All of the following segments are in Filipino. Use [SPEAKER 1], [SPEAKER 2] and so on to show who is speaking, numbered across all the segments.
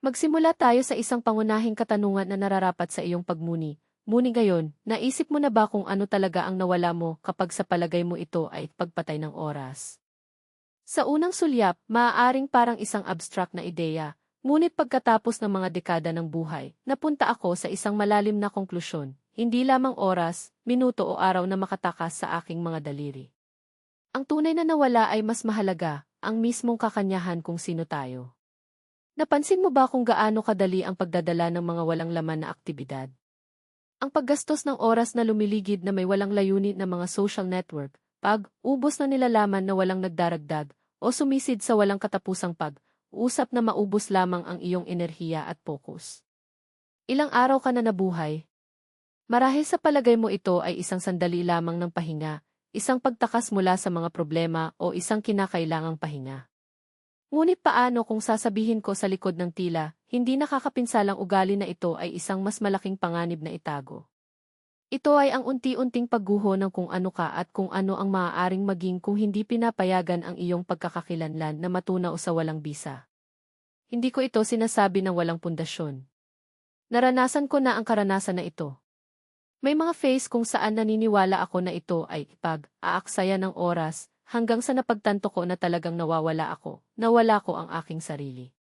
[SPEAKER 1] Magsimula tayo sa isang pangunahing katanungan na nararapat sa iyong pagmuni. Muni ngayon, naisip mo na ba kung ano talaga ang nawala mo kapag sa palagay mo ito ay pagpatay ng oras? Sa unang sulyap, maaaring parang isang abstract na ideya, ngunit pagkatapos ng mga dekada ng buhay, napunta ako sa isang malalim na konklusyon, hindi lamang oras, minuto o araw na makatakas sa aking mga daliri. Ang tunay na nawala ay mas mahalaga, ang mismong kakanyahan kung sino tayo. Napansin mo ba kung gaano kadali ang pagdadala ng mga walang laman na aktibidad? Ang paggastos ng oras na lumiligid na may walang layunin na mga social network, pag ubos na nilalaman na walang nagdaragdag, o sumisid sa walang katapusang pag, usap na maubos lamang ang iyong enerhiya at focus. Ilang araw ka na nabuhay? Marahil sa palagay mo ito ay isang sandali lamang ng pahinga, isang pagtakas mula sa mga problema o isang kinakailangang pahinga. Ngunit paano kung sasabihin ko sa likod ng tila, hindi nakakapinsalang ugali na ito ay isang mas malaking panganib na itago. Ito ay ang unti-unting pagguho ng kung ano ka at kung ano ang maaaring maging kung hindi pinapayagan ang iyong pagkakakilanlan na matunaw sa walang bisa. Hindi ko ito sinasabi ng walang pundasyon. Naranasan ko na ang karanasan na ito. May mga phase kung saan naniniwala ako na ito ay pag-aaksaya ng oras, hanggang sa napagtanto ko na talagang nawawala ako, nawala ko ang aking sarili.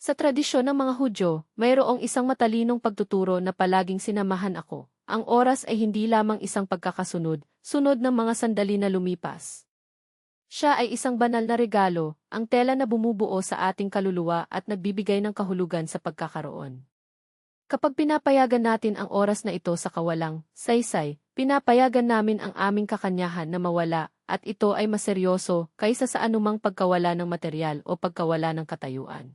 [SPEAKER 1] Sa tradisyon ng mga Hudyo, mayroong isang matalinong pagtuturo na palaging sinamahan ako. Ang oras ay hindi lamang isang pagkakasunod, sunod ng mga sandali na lumipas. Siya ay isang banal na regalo, ang tela na bumubuo sa ating kaluluwa at nagbibigay ng kahulugan sa pagkakaroon. Kapag pinapayagan natin ang oras na ito sa kawalang, saysay, pinapayagan namin ang aming kakanyahan na mawala at ito ay maseryoso kaysa sa anumang pagkawala ng material o pagkawala ng katayuan.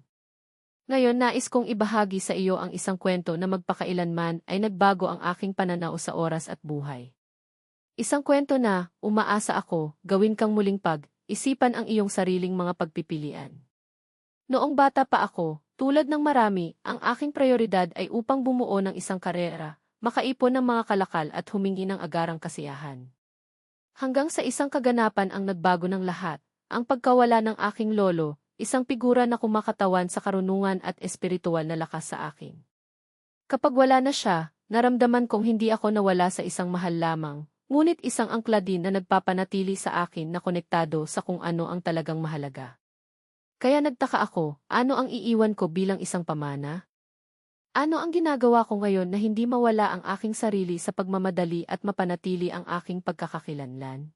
[SPEAKER 1] Ngayon nais kong ibahagi sa iyo ang isang kwento na magpakailanman ay nagbago ang aking pananaw sa oras at buhay. Isang kwento na, umaasa ako, gawin kang muling pag, isipan ang iyong sariling mga pagpipilian. Noong bata pa ako, tulad ng marami, ang aking prioridad ay upang bumuo ng isang karera, makaipon ng mga kalakal at humingi ng agarang kasiyahan. Hanggang sa isang kaganapan ang nagbago ng lahat, ang pagkawala ng aking lolo, isang figura na kumakatawan sa karunungan at espiritual na lakas sa akin. Kapag wala na siya, naramdaman kong hindi ako nawala sa isang mahal lamang, ngunit isang angkla din na nagpapanatili sa akin na konektado sa kung ano ang talagang mahalaga. Kaya nagtaka ako, ano ang iiwan ko bilang isang pamana? Ano ang ginagawa ko ngayon na hindi mawala ang aking sarili sa pagmamadali at mapanatili ang aking pagkakakilanlan?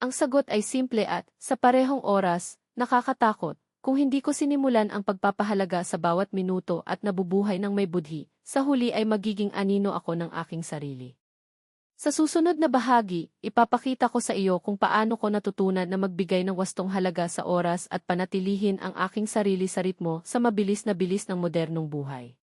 [SPEAKER 1] Ang sagot ay simple at, sa parehong oras, nakakatakot, kung hindi ko sinimulan ang pagpapahalaga sa bawat minuto at nabubuhay ng may budhi, sa huli ay magiging anino ako ng aking sarili. Sa susunod na bahagi, ipapakita ko sa iyo kung paano ko natutunan na magbigay ng wastong halaga sa oras at panatilihin ang aking sarili sa ritmo sa mabilis na bilis ng modernong buhay.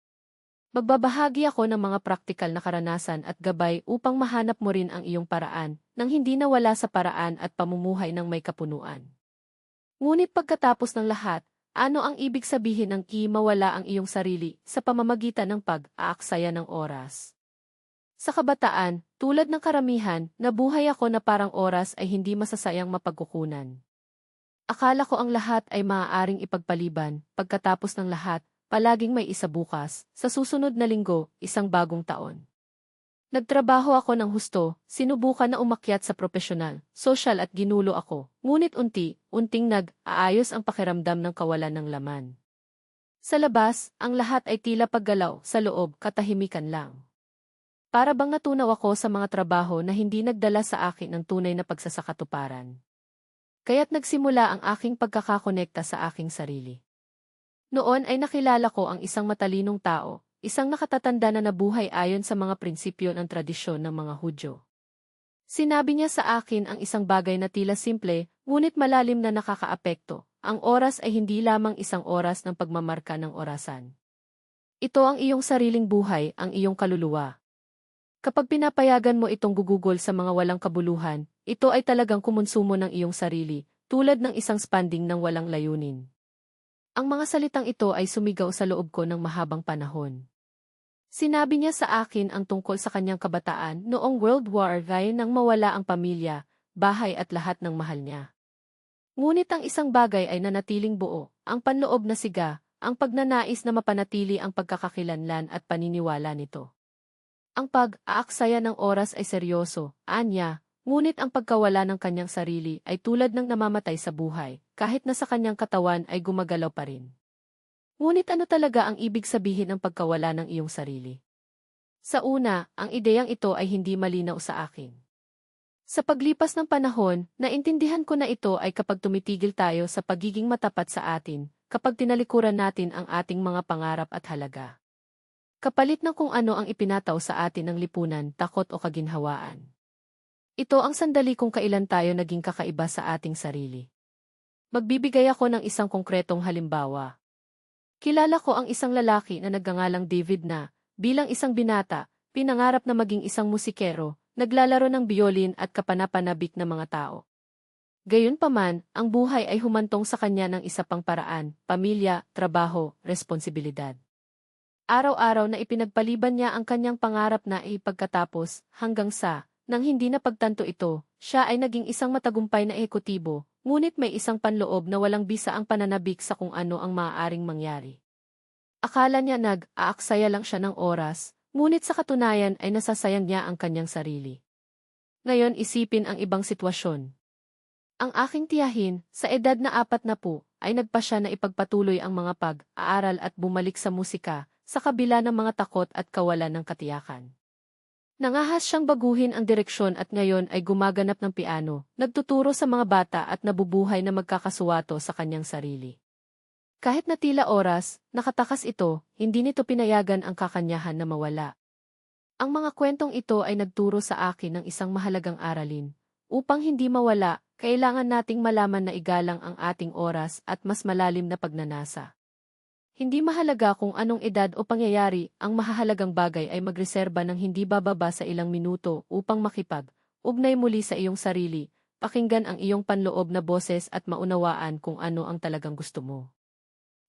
[SPEAKER 1] Magbabahagi ako ng mga praktikal na karanasan at gabay upang mahanap mo rin ang iyong paraan, nang hindi nawala sa paraan at pamumuhay ng may kapunuan. Ngunit pagkatapos ng lahat, ano ang ibig sabihin ng i mawala ang iyong sarili sa pamamagitan ng pag-aaksaya ng oras? Sa kabataan, tulad ng karamihan, nabuhay ako na parang oras ay hindi masasayang mapagkukunan. Akala ko ang lahat ay maaaring ipagpaliban, pagkatapos ng lahat, palaging may isa bukas, sa susunod na linggo, isang bagong taon. Nagtrabaho ako ng husto, sinubukan na umakyat sa profesional, social at ginulo ako, ngunit unti, unting nag-aayos ang pakiramdam ng kawalan ng laman. Sa labas, ang lahat ay tila paggalaw, sa loob, katahimikan lang. Para bang natunaw ako sa mga trabaho na hindi nagdala sa akin ng tunay na pagsasakatuparan. Kaya't nagsimula ang aking pagkakakonekta sa aking sarili. Noon ay nakilala ko ang isang matalinong tao, isang nakatatanda na nabuhay ayon sa mga prinsipyo ng tradisyon ng mga Hudyo. Sinabi niya sa akin ang isang bagay na tila simple, ngunit malalim na nakakaapekto. Ang oras ay hindi lamang isang oras ng pagmamarka ng orasan. Ito ang iyong sariling buhay, ang iyong kaluluwa. Kapag pinapayagan mo itong gugugol sa mga walang kabuluhan, ito ay talagang kumonsumo ng iyong sarili, tulad ng isang spanding ng walang layunin. Ang mga salitang ito ay sumigaw sa loob ko ng mahabang panahon. Sinabi niya sa akin ang tungkol sa kanyang kabataan noong World War gaya nang mawala ang pamilya, bahay at lahat ng mahal niya. Ngunit ang isang bagay ay nanatiling buo, ang panloob na siga, ang pagnanais na mapanatili ang pagkakakilanlan at paniniwala nito. Ang pag-aaksaya ng oras ay seryoso, anya, ngunit ang pagkawala ng kanyang sarili ay tulad ng namamatay sa buhay, kahit na sa kanyang katawan ay gumagalaw pa rin. Ngunit ano talaga ang ibig sabihin ng pagkawala ng iyong sarili? Sa una, ang ideyang ito ay hindi malinaw sa akin. Sa paglipas ng panahon, naintindihan ko na ito ay kapag tumitigil tayo sa pagiging matapat sa atin, kapag tinalikuran natin ang ating mga pangarap at halaga. Kapalit ng kung ano ang ipinataw sa atin ng lipunan, takot o kaginhawaan. Ito ang sandali kung kailan tayo naging kakaiba sa ating sarili. Magbibigay ako ng isang konkretong halimbawa. Kilala ko ang isang lalaki na nagngangalang David na, bilang isang binata, pinangarap na maging isang musikero, naglalaro ng biolin at kapanapanabik na mga tao. Gayunpaman, ang buhay ay humantong sa kanya ng isa pang paraan, pamilya, trabaho, responsibilidad. Araw-araw na ipinagpaliban niya ang kanyang pangarap na ipagkatapos, hanggang sa, nang hindi na pagtanto ito, siya ay naging isang matagumpay na ehekutibo, ngunit may isang panloob na walang bisa ang pananabik sa kung ano ang maaaring mangyari. Akala niya nag-aaksaya lang siya ng oras, ngunit sa katunayan ay nasasayang niya ang kanyang sarili. Ngayon isipin ang ibang sitwasyon. Ang aking tiyahin, sa edad na apat na po, ay nagpa siya na ipagpatuloy ang mga pag-aaral at bumalik sa musika, sa kabila ng mga takot at kawalan ng katiyakan. Nangahas siyang baguhin ang direksyon at ngayon ay gumaganap ng piano, nagtuturo sa mga bata at nabubuhay na magkakasuwato sa kanyang sarili. Kahit na tila oras, nakatakas ito, hindi nito pinayagan ang kakanyahan na mawala. Ang mga kwentong ito ay nagturo sa akin ng isang mahalagang aralin. Upang hindi mawala, kailangan nating malaman na igalang ang ating oras at mas malalim na pagnanasa. Hindi mahalaga kung anong edad o pangyayari, ang mahahalagang bagay ay magreserba ng hindi bababa sa ilang minuto upang makipag, ugnay muli sa iyong sarili, pakinggan ang iyong panloob na boses at maunawaan kung ano ang talagang gusto mo.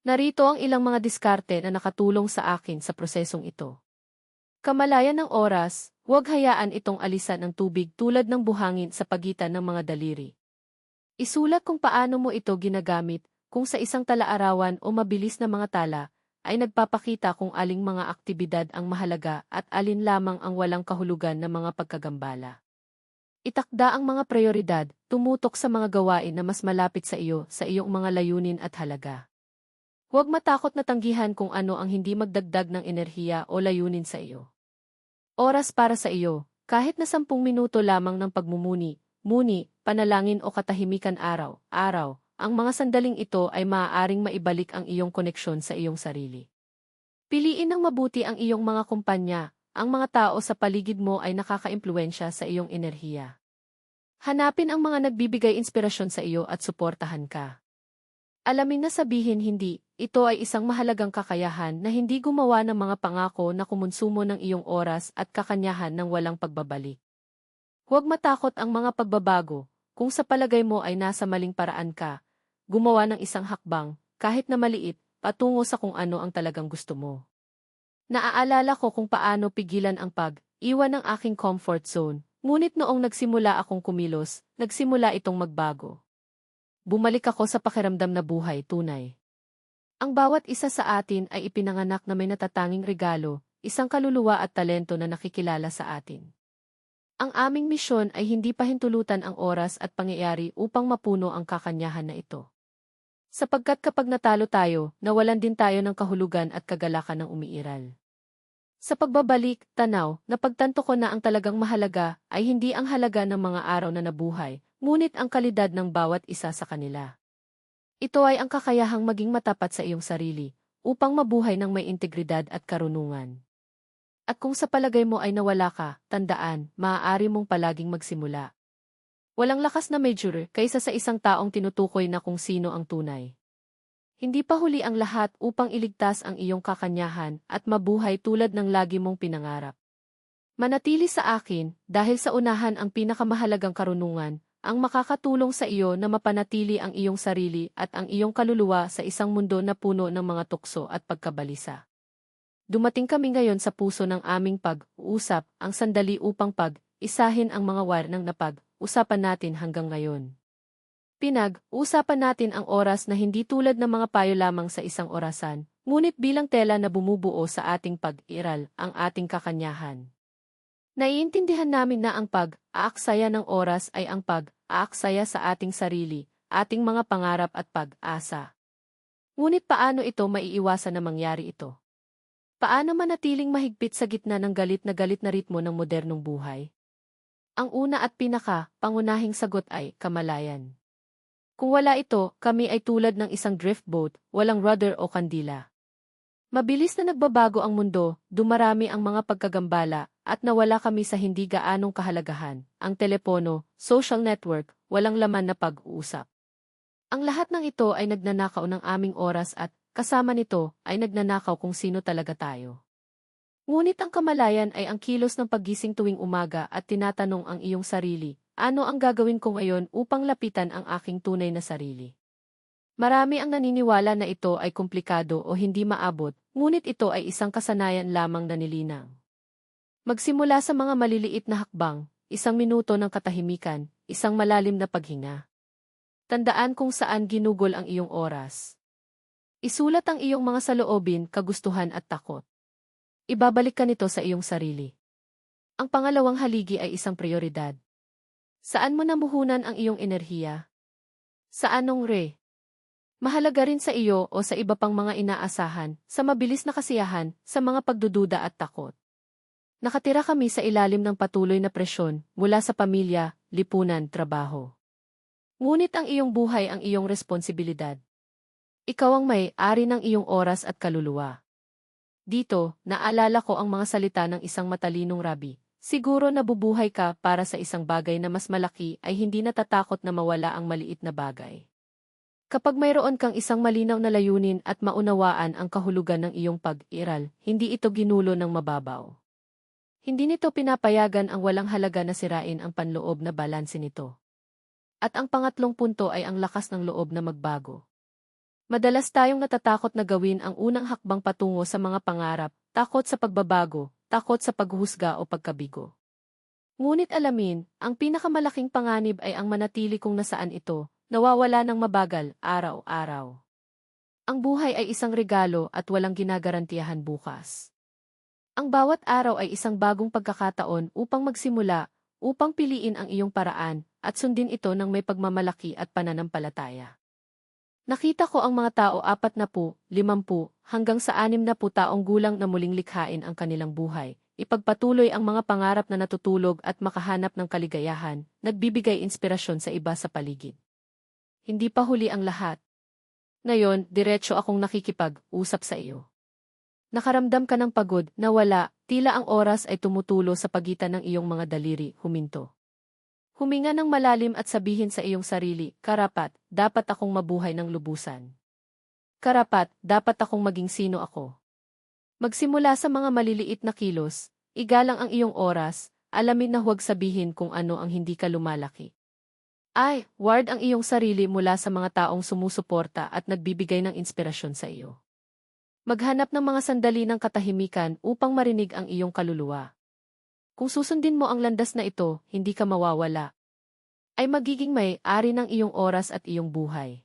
[SPEAKER 1] Narito ang ilang mga diskarte na nakatulong sa akin sa prosesong ito. Kamalayan ng oras, huwag hayaan itong alisan ng tubig tulad ng buhangin sa pagitan ng mga daliri. Isulat kung paano mo ito ginagamit, kung sa isang talaarawan o mabilis na mga tala, ay nagpapakita kung aling mga aktibidad ang mahalaga at alin lamang ang walang kahulugan na mga pagkagambala. Itakda ang mga prioridad, tumutok sa mga gawain na mas malapit sa iyo sa iyong mga layunin at halaga. Huwag matakot na tanggihan kung ano ang hindi magdagdag ng enerhiya o layunin sa iyo. Oras para sa iyo, kahit na sampung minuto lamang ng pagmumuni, muni, panalangin o katahimikan araw-araw, ang mga sandaling ito ay maaaring maibalik ang iyong koneksyon sa iyong sarili. Piliin ng mabuti ang iyong mga kumpanya, ang mga tao sa paligid mo ay nakakaimpluensya sa iyong enerhiya. Hanapin ang mga nagbibigay inspirasyon sa iyo at suportahan ka. Alamin na sabihin hindi, ito ay isang mahalagang kakayahan na hindi gumawa ng mga pangako na kumonsumo ng iyong oras at kakanyahan ng walang pagbabalik. Huwag matakot ang mga pagbabago, kung sa palagay mo ay nasa maling paraan ka, gumawa ng isang hakbang, kahit na maliit, patungo sa kung ano ang talagang gusto mo. Naaalala ko kung paano pigilan ang pag-iwan ng aking comfort zone, ngunit noong nagsimula akong kumilos, nagsimula itong magbago. Bumalik ako sa pakiramdam na buhay tunay. Ang bawat isa sa atin ay ipinanganak na may natatanging regalo, isang kaluluwa at talento na nakikilala sa atin. Ang aming misyon ay hindi pahintulutan ang oras at pangyayari upang mapuno ang kakanyahan na ito. Sapagkat kapag natalo tayo, nawalan din tayo ng kahulugan at kagalakan ng umiiral. Sa pagbabalik, tanaw, napagtanto ko na ang talagang mahalaga ay hindi ang halaga ng mga araw na nabuhay, ngunit ang kalidad ng bawat isa sa kanila. Ito ay ang kakayahang maging matapat sa iyong sarili, upang mabuhay ng may integridad at karunungan. At kung sa palagay mo ay nawala ka, tandaan, maaari mong palaging magsimula. Walang lakas na major kaysa sa isang taong tinutukoy na kung sino ang tunay. Hindi pa huli ang lahat upang iligtas ang iyong kakanyahan at mabuhay tulad ng lagi mong pinangarap. Manatili sa akin dahil sa unahan ang pinakamahalagang karunungan, ang makakatulong sa iyo na mapanatili ang iyong sarili at ang iyong kaluluwa sa isang mundo na puno ng mga tukso at pagkabalisa. Dumating kami ngayon sa puso ng aming pag-uusap, ang sandali upang pag-isahin ang mga war ng napag-usapan natin hanggang ngayon. Pinag-usapan natin ang oras na hindi tulad ng mga payo lamang sa isang orasan, ngunit bilang tela na bumubuo sa ating pag-iral, ang ating kakanyahan. Naiintindihan namin na ang pag-aaksaya ng oras ay ang pag-aaksaya sa ating sarili, ating mga pangarap at pag-asa. Ngunit paano ito maiiwasan na mangyari ito? Paano manatiling mahigpit sa gitna ng galit na galit na ritmo ng modernong buhay? Ang una at pinaka, pangunahing sagot ay kamalayan. Kung wala ito, kami ay tulad ng isang drift boat, walang rudder o kandila. Mabilis na nagbabago ang mundo, dumarami ang mga pagkagambala, at nawala kami sa hindi gaanong kahalagahan, ang telepono, social network, walang laman na pag-uusap. Ang lahat ng ito ay nagnanakaw ng aming oras at, kasama nito, ay nagnanakaw kung sino talaga tayo. Ngunit ang kamalayan ay ang kilos ng paggising tuwing umaga at tinatanong ang iyong sarili, ano ang gagawin ko ngayon upang lapitan ang aking tunay na sarili? Marami ang naniniwala na ito ay komplikado o hindi maabot, ngunit ito ay isang kasanayan lamang na nilinang. Magsimula sa mga maliliit na hakbang, isang minuto ng katahimikan, isang malalim na paghinga. Tandaan kung saan ginugol ang iyong oras. Isulat ang iyong mga saloobin, kagustuhan at takot. Ibabalik ka nito sa iyong sarili. Ang pangalawang haligi ay isang prioridad. Saan mo namuhunan ang iyong enerhiya? Sa anong re? Mahalaga rin sa iyo o sa iba pang mga inaasahan, sa mabilis na kasiyahan, sa mga pagdududa at takot. Nakatira kami sa ilalim ng patuloy na presyon mula sa pamilya, lipunan, trabaho. Ngunit ang iyong buhay ang iyong responsibilidad. Ikaw ang may-ari ng iyong oras at kaluluwa. Dito, naalala ko ang mga salita ng isang matalinong rabi, Siguro nabubuhay ka para sa isang bagay na mas malaki ay hindi natatakot na mawala ang maliit na bagay. Kapag mayroon kang isang malinaw na layunin at maunawaan ang kahulugan ng iyong pag-iral, hindi ito ginulo ng mababaw. Hindi nito pinapayagan ang walang halaga na sirain ang panloob na balanse nito. At ang pangatlong punto ay ang lakas ng loob na magbago. Madalas tayong natatakot na gawin ang unang hakbang patungo sa mga pangarap, takot sa pagbabago, takot sa paghuhusga o pagkabigo. Ngunit alamin, ang pinakamalaking panganib ay ang manatili kung nasaan ito, nawawala ng mabagal, araw-araw. Ang buhay ay isang regalo at walang ginagarantiyahan bukas. Ang bawat araw ay isang bagong pagkakataon upang magsimula, upang piliin ang iyong paraan, at sundin ito ng may pagmamalaki at pananampalataya. Nakita ko ang mga tao apat na po, limampu, hanggang sa anim na po taong gulang na muling likhain ang kanilang buhay. Ipagpatuloy ang mga pangarap na natutulog at makahanap ng kaligayahan, nagbibigay inspirasyon sa iba sa paligid. Hindi pa huli ang lahat. Ngayon, diretso akong nakikipag-usap sa iyo. Nakaramdam ka ng pagod na wala, tila ang oras ay tumutulo sa pagitan ng iyong mga daliri, huminto. Huminga ng malalim at sabihin sa iyong sarili, karapat, dapat akong mabuhay ng lubusan. Karapat, dapat akong maging sino ako. Magsimula sa mga maliliit na kilos, igalang ang iyong oras, alamin na huwag sabihin kung ano ang hindi ka lumalaki. Ay, ward ang iyong sarili mula sa mga taong sumusuporta at nagbibigay ng inspirasyon sa iyo. Maghanap ng mga sandali ng katahimikan upang marinig ang iyong kaluluwa. Kung susundin mo ang landas na ito, hindi ka mawawala. Ay magiging may-ari ng iyong oras at iyong buhay.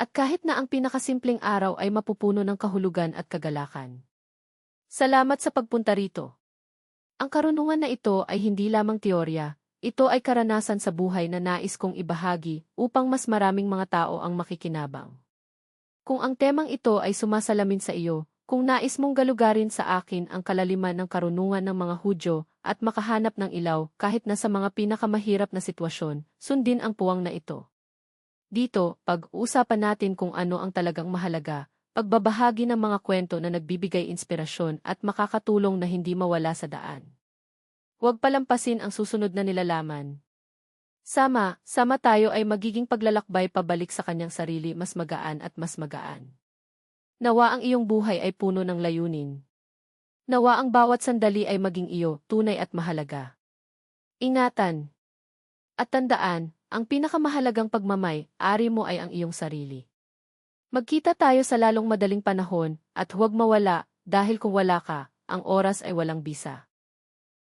[SPEAKER 1] At kahit na ang pinakasimpleng araw ay mapupuno ng kahulugan at kagalakan. Salamat sa pagpunta rito. Ang karunungan na ito ay hindi lamang teorya, ito ay karanasan sa buhay na nais kong ibahagi upang mas maraming mga tao ang makikinabang. Kung ang temang ito ay sumasalamin sa iyo, kung nais mong galugarin sa akin ang kalaliman ng karunungan ng mga Hudyo at makahanap ng ilaw kahit na sa mga pinakamahirap na sitwasyon, sundin ang puwang na ito. Dito, pag-uusapan natin kung ano ang talagang mahalaga, pagbabahagi ng mga kwento na nagbibigay inspirasyon at makakatulong na hindi mawala sa daan. Huwag palampasin ang susunod na nilalaman. Sama, sama tayo ay magiging paglalakbay pabalik sa kanyang sarili mas magaan at mas magaan. Nawa ang iyong buhay ay puno ng layunin. Nawa ang bawat sandali ay maging iyo, tunay at mahalaga. Ingatan. At tandaan, ang pinakamahalagang pagmamay, ari mo ay ang iyong sarili. Magkita tayo sa lalong madaling panahon, at huwag mawala, dahil kung wala ka, ang oras ay walang bisa.